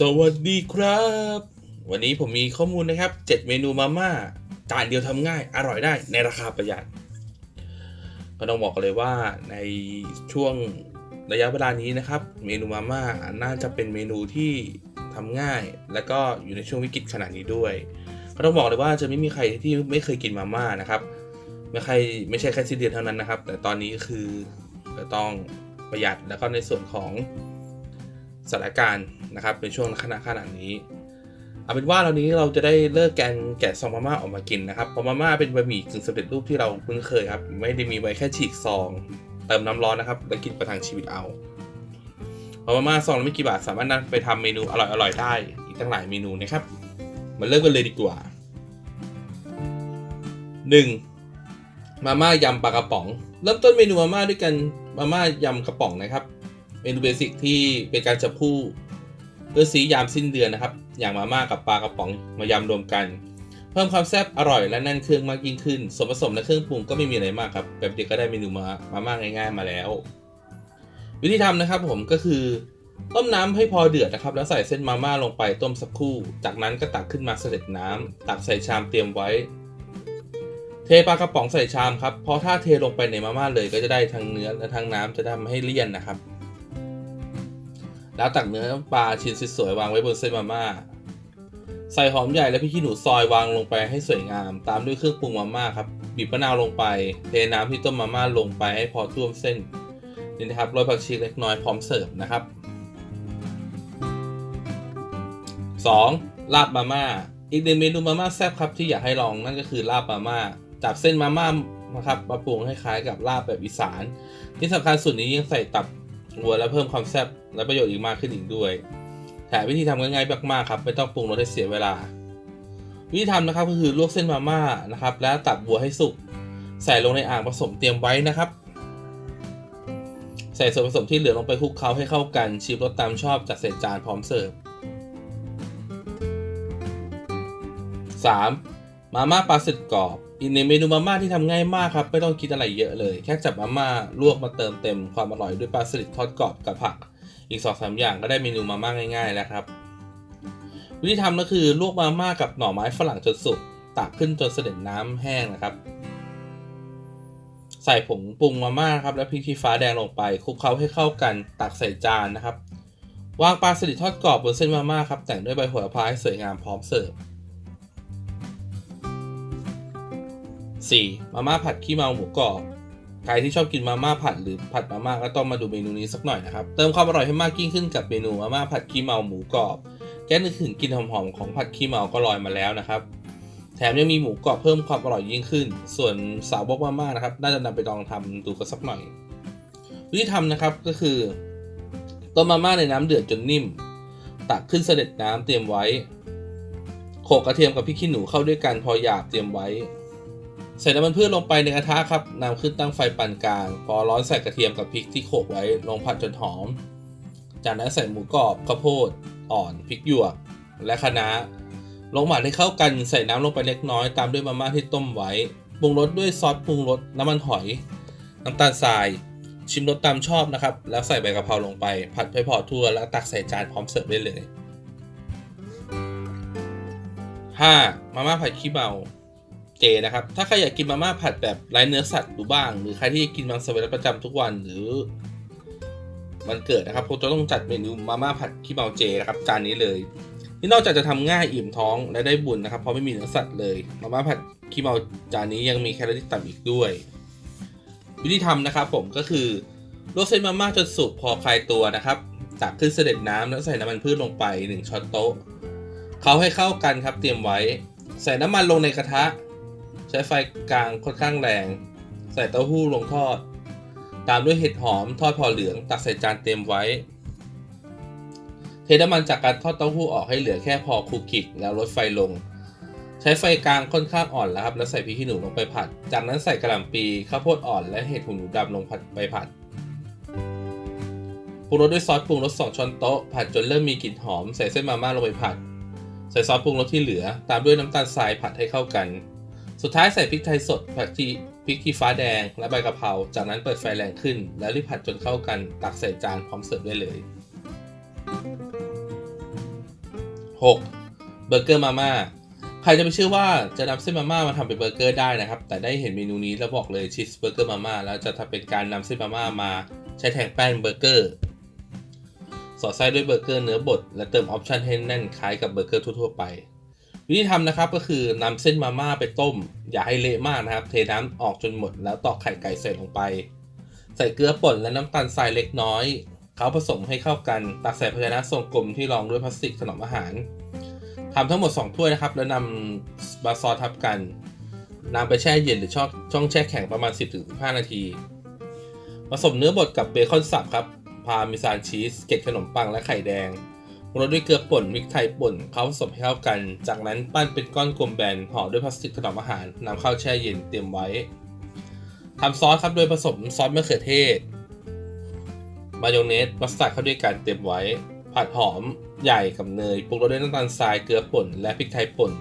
สวัสดีครับ วันนี้ผมมีข้อมูลนะครับ 7 เมนูมาม่าจานเดียวทำง่าย อร่อยได้ในราคาประหยัด ก็ต้องบอกเลยว่าในช่วงระยะเวลานี้นะครับ เมนูมาม่าน่าจะเป็นเมนูที่ทำง่าย และก็อยู่ในช่วงวิกฤตขนาดนี้ด้วย ก็ต้องบอกเลยว่าจะไม่มีใครที่ไม่เคยกินมาม่านะครับ ไม่ใครไม่ใช่แค่สิ้นเดือนเท่านั้นนะครับ แต่ตอนนี้คือจะต้องประหยัดแล้วก็ในส่วนของ สถานการณ์นะครับในช่วงขณะขนาดนี้เอาเป็นว่าเรานี้เราจะได้เลิกแกงแกะซองมาม่าออกมากินนะครับเพราะมาม่าเป็นบะหมี่กึ่งสำเร็จรูปที่เราคุ้นเคยครับ ไม่ได้มีไว้แค่ฉีกซองเติมน้ำร้อนนะครับแล้วกินประทังชีวิตเอาเพราะมาม่าซองไม่กี่บาทสามารถนำไปทำเมนูอร่อยๆได้ อีกตั้งหลายเมนูนะครับ มาเริ่มกันเลยดีกว่า 1. มาม่ายำปลากระป๋อง เริ่มต้นเมนูมาม่าด้วยกันมาม่ายำกระป๋องนะครับ มนูเบสิกที่เป็นการจับคู่เพื่อซียามสิ้นเดือนนะครับ อย่างมาม่ากับปลากระป๋องมายำรวมกัน เพิ่มความแซ่บอร่อยและแน่นเครื่องมากยิ่งขึ้น ส่วนผสมและเครื่องปรุงก็ไม่มีอะไรมากครับแบบเดียวก็ได้เมนูมามาม่าง่าย ๆ มาแล้ว วิธีทำนะครับผมก็คือ ต้มน้ำให้พอเดือดนะครับ แล้วใส่เส้นมาม่าลงไปต้มสักครู่ จากนั้นก็ตักขึ้นมาเสด็จน้ำตักใส่ชามเตรียมไว้เทปลากระป๋องใส่ชามครับ เพราะถ้าเทลงไปในมาม่าเลยก็จะได้ทั้งเนื้อและทั้งน้ำจะทำให้เลี่ยนนะครับ แล้วตักเนื้อปลาชิ้นสวยๆวางไว้บนเส้นมาม่า ใส่หอมใหญ่และพริกขี้หนูซอยวางลงไปให้สวยงาม ตามด้วยเครื่องปรุงมาม่าครับบีบมะนาวลงไป เทน้ำที่ต้มมาม่าลงไปให้พอท่วมเส้นนี่นะครับโรยผักชีเล็กน้อยพร้อมเสิร์ฟนะครับ 2. ลาบมาม่า อีกหนึ่งเมนูมาม่าแซ่บครับที่อยากให้ลองนั่นก็คือลาบมาม่าจับเส้นมาม่านะครับมาปรุงให้คล้ายกับลาบแบบอีสาน ที่สำคัญสุดนี้ยังใส่ตับ วัวและเพิ่มความแซ่บและประโยชน์อีกมากขึ้นอีกด้วยแถมวิธีทำง่ายๆมากๆครับ ไม่ต้องปรุงรสให้เสียเวลา วิธีทำนะครับก็คือลวกเส้นมาม่านะครับ แล้วตับวัวให้สุก ใส่ลงในอ่างผสมเตรียมไว้นะครับ ใส่ส่วนผสมที่เหลือลงไปคลุกเคล้าให้เข้ากันชิมรสตามชอบจัดใส่จานพร้อมเสิร์ฟ 3. มาม่าปลาสลิดกรอบอีกในงเมนูมาม่าที่ทำง่ายมากครับ ไม่ต้องคิดอะไรเยอะเลย แค่จับมาม่าลวกมาเติมเต็มความอร่อยด้วยปลาสลิดทอดกรอบกับผัก อีก2อสอย่างก็ได้เมนูมาม่าง่ายๆแล้วครับ วิธีทำก็คือลวกมาม่ากับหน่อไม้ฝรั่งจนสุกตักขึ้นจนเสด็จน้ำแห้งนะครับ ใส่ผงปรุงมาม่าครับและพริกชี้ฟ้าแดงลงไปคลุกเคล้าให้เข้ากันตักใส่จานนะครับ วางปลาสลิดทอดกรอบบนเส้นมาม่าครับแต่งด้วยใบโหระพาให้สวยงามพร้อมเสิร์ฟ 4. มาม่าผัดขี้เมาหมูกรอบใครที่ชอบกินมาม่าผัดหรือผัดมาม่าก็ต้องมาดูเมนูนี้สักหน่อยนะครับ เติมความอร่อยให้มากยิ่งขึ้นกับเมนูมาม่าผัดขี้เมาหมูกรอบแก้นึกถึงกลิ่นหอมๆของผัดขี้เมาก็ลอยมาแล้วนะครับ แถมยังมีหมูกรอบเพิ่มความอร่อยยิ่งขึ้น ส่วนสาวบอกมาม่านะครับ น่าจะนำไปลองทำดูกันสักหน่อย วิธีทำนะครับก็คือต้มมาม่าในน้ำเดือดจนนิ่ม ตักขึ้นเสด็จน้ำเตรียมไว้โขลกกระเทียมกับพริกขี้หนูเข้าด้วยกันพอหยาบเตรียมไว้ ใส่น้ำมันพืชลงไปในกระทะครับนำขึ้นตั้งไฟปานกลาง พอร้อนใส่กระเทียมกับพริกที่โขลกไว้ลงผัดจนหอม จากนั้นใส่หมูกรอบข้าวโพดอ่อนพริกหยวก และคะน้าลงหมักให้เข้ากันใส่น้ำลงไปเล็กน้อยตามด้วยมาม่าที่ต้มไว้ปรุงรสด้วยซอสปรุงรสน้ำมันหอย น้ำตาลทราย ชิมรสตามชอบนะครับ แล้วใส่ใบกะเพราลงไป ผัดให้พอทั่วแล้วตักใส่จานพร้อมเสิร์ฟได้เลย 5. มาม่าผัดขี้เมา เจนะครับ ถ้าใครอยากกินมาม่าผัดแบบไร้เนื้อสัตว์ดูบ้าง หรือใครที่กินมังสวิรัติประจำทุกวันหรือ มันเกิดนะครับคงจะต้องจัดเมนูมาม่าผัดขี้เมาเจนะครับจานนี้เลยที่นอกจากจะทำง่ายอิ่มท้องและได้บุญนะครับ เพราะไม่มีเนื้อสัตว์เลยมาม่าผัดขี้เมาจานนี้ยังมีแคลอรี่ต่ำอีกด้วย วิธีทำนะครับ ผมก็คือลวกเส้นมาม่าจนสุกพอคลายตัวนะครับตักขึ้นเสด็จน้ำแล้วใส่น้ำมันพืชลงไป 1ช้อนโต๊ะเขาให้เข้ากันครับเตรียมไว้ ใส่น้ำมันลงในกระทะ ใช้ไฟกลางค่อนข้างแรง ใส่เต้าหู้ลงทอด ตามด้วยเห็ดหอมทอดพอเหลืองตักใส่จานเตรียมไว้ เทน้ำมันจากการทอดเต้าหู้ออกให้เหลือแค่พอคลุกคลิกแล้วลดไฟลง ใช้ไฟกลางค่อนข้างอ่อนแล้วครับ แล้วใส่พริกขี้หนูลงไปผัด จากนั้นใส่กระหล่ำปีข้าวโพดอ่อนและเห็ดหูหนูดำลงผัดไปผัดปรุงรสด้วยซอสปรุงรส2ช้อนโต๊ะผัดจนเริ่มมีกลิ่นหอม ใส่เส้นมาม่าลงไปผัด ใส่ซอสปรุงรสที่เหลือ ตามด้วยน้ำตาลทรายผัดให้เข้ากัน สุดท้ายใส่พริกไทยสดผักชีพริกขี้ฟ้าแดง และใบกะเพรา จากนั้นเปิดไฟแรงขึ้น แล้วรีบผัดจนเข้ากัน ตักใส่จานพร้อมเสิร์ฟได้เลย 6. เบอร์เกอร์มาม่าใครจะไปเชื่อว่าจะนำเส้นมาม่ามาทำเป็นเบอร์เกอร์ได้นะครับ แต่ได้เห็นเมนูนี้แล้วบอกเลยชีสเบอร์เกอร์มาม่าแล้วจะทำเป็นการนำเส้นมาม่ามาใช้แทนแป้งเบอร์เกอร์สอดไส้ด้วยเบอร์เกอร์เนื้อบดและเติมออปชันให้แน่นคล้ายกับเบอร์เกอร์ทั่วๆไป วิธีทำนะครับก็คือนำเส้นมาม่าไปต้ม อย่าให้เละมากนะครับ เทน้ำออกจนหมด แล้วตอกไข่ไก่ใส่ลงไป ใส่เกลือป่นและน้ำตาลทรายเล็กน้อยเขาผสมให้เข้ากัน ตักใส่ภาชนะทรงกลมที่รองด้วยพลาสติกถนอมอาหารทำทั้งหมด 2 ถ้วยนะครับ แล้วนำมาซอสทับกันนำไปแช่เย็นหรือช่องช่องแช่แข็งประมาณ 10-15 นาที ผสมเนื้อบดกับเบคอนสับครับ พาเมซานชีส เกล็ดขนมปังและไข่แดง โรยด้วยเกลือป่นพริกไทยป่นเขาผสมให้เข้ากัน จากนั้นปั้นเป็นก้อนกลมแบนห่อด้วยพลาสติกถนอมอาหารนำเข้าแช่เย็นเตรียมไว้ทำซอสครับโดยผสมซอสมะเขือเทศ มายองเนสมัสตาร์ดเข้าด้วยกันเตรียมไว้ ผัดหอมใหญ่กับเนยปรุงรสด้วยน้ำตาลทรายเกลือป่นและพริกไทยป่น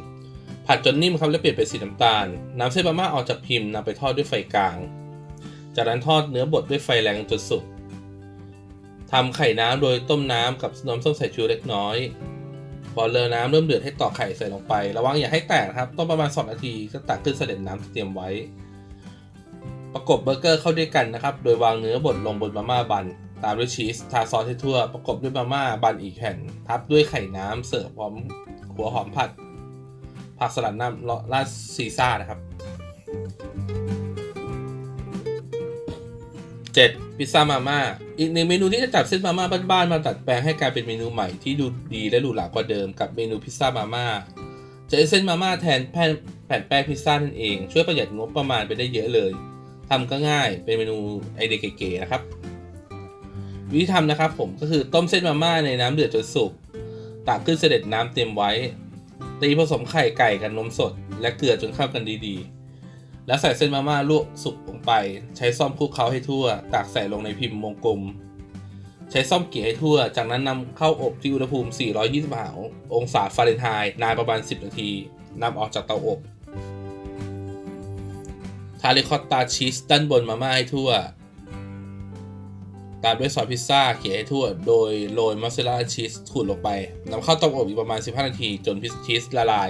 ผัดจนนิ่มครับแล้วเปลี่ยนเป็นสีน้ำตาลนำเส้นมาม่าออกจากพิมพ์นำไปทอดด้วยไฟกลาง จากนั้นทอดเนื้อบดด้วยไฟแรงจนสุก ทำไข่น้ำโดยต้มน้ำกับน้ำส้มสายชูเล็กน้อยพอเรือน้ำเริ่มเดือดให้ตอกไข่ใส่ลงไป ระวังอย่าให้แตกครับ ต้มประมาณ 2 นาทีก็ตักขึ้นเสด็จน้ำที่เตรียมไว้ ประกบเบอร์เกอร์เข้าด้วยกันนะครับ โดยวางเนื้อบดลงบนมาม่าบัน ตามด้วยชีส ทาซอสให้ทั่ว ประกบด้วยมาม่าบันอีกแผ่น ทับด้วยไข่น้ำเสิร์ฟพร้อมหัวหอมผัด ผักสลัดน้ำราดซีซ่านะครับ 7. พิซซ่ามาม่าอีกหนึ่งเมนูที่จะจับเส้นมาม่าบ้านๆมาดัดแปลงให้กลายเป็นเมนูใหม่ที่ดูดีและหรูหรากว่าเดิมกับเมนูพิซซ่ามาม่าจะใช้เส้นมาม่าแทนแผ่นแผ่นแป้งพิซซ่านั่นเอง ช่วยประหยัดงบประมาณไปได้เยอะเลยทำก็ง่ายเป็นเมนูไอเดียเก๋ๆนะครับ วิธีทำนะครับผมก็คือต้มเส้นมาม่าในน้ำเดือดจนสุกตักขึ้นเสด็จน้ำเตรียมไว้ตีผสมไข่ไก่กับนมสด และเกลือจนเข้ากันดีๆ แล้วใส่เส้นมาม่าลวกสุกลงไป ใช้ซ่อมคลุกเคล้าให้ทั่วตักใส่ลงในพิมพ์วงกลม ใช้ซ่อมเกี่ยให้ทั่ว จากนั้นนำเข้าอบที่อุณหภูมิ 425องศาฟาเรนไฮต์นานประมาณ 10 นาทีนำออกจากเตาอบทาริคอตตาชีสด้านบนมาม่าให้ทั่ว ตามด้วยซอสพิซซ่าเขี่ยให้ทั่ว โดยโรยมอสซาเรลล่าชีสขูดลงไปนำเข้าเตาอบอีกประมาณ 15 นาที จนพิซชีสละลาย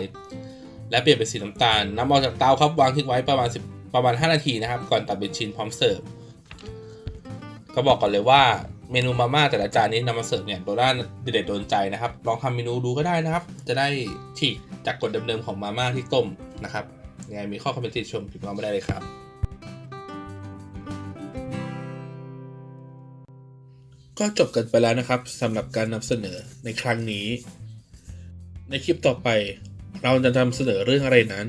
และเปลี่ยนเป็นสีน้ำตาลนำออกจากเตาครับวางทิ้งไว้ประมาณ10ประมาณ 5 นาทีนะครับ ก่อนตัดเป็นชิ้นพร้อมเสิร์ฟก็บอกก่อนเลยว่าเมนูมาม่าแต่ละจานนี้นำมาเสิร์ฟเนี่ยโดนด้าเด็ดโดนใจนะครับ ลองทำเมนูดูก็ได้นะครับ จะได้ฉีกจากกฎเดิมๆของมาม่าที่ต้มนะครับยังไงมีข้อคอมเมนต์ติชมพิมพ์มาไม่ได้เลยครับ ก็จบกันไปแล้วนะครับสำหรับการนำเสนอในครั้งนี้ ในคลิปต่อไป เราจะนำเสนอเรื่องอะไรนั้น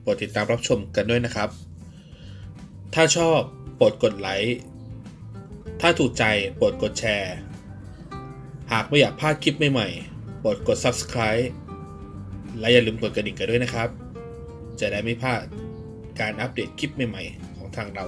โปรดติดตามรับชมกันด้วยนะครับ ถ้าชอบโปรดกดไลค์ ถ้าถูกใจโปรดกดแชร์ หากไม่อยากพลาดคลิปใหม่ๆโปรดกด subscribe และอย่าลืมกดกระดิ่งกันด้วยนะครับ จะได้ไม่พลาดการอัปเดตคลิปใหม่ๆของทางเรา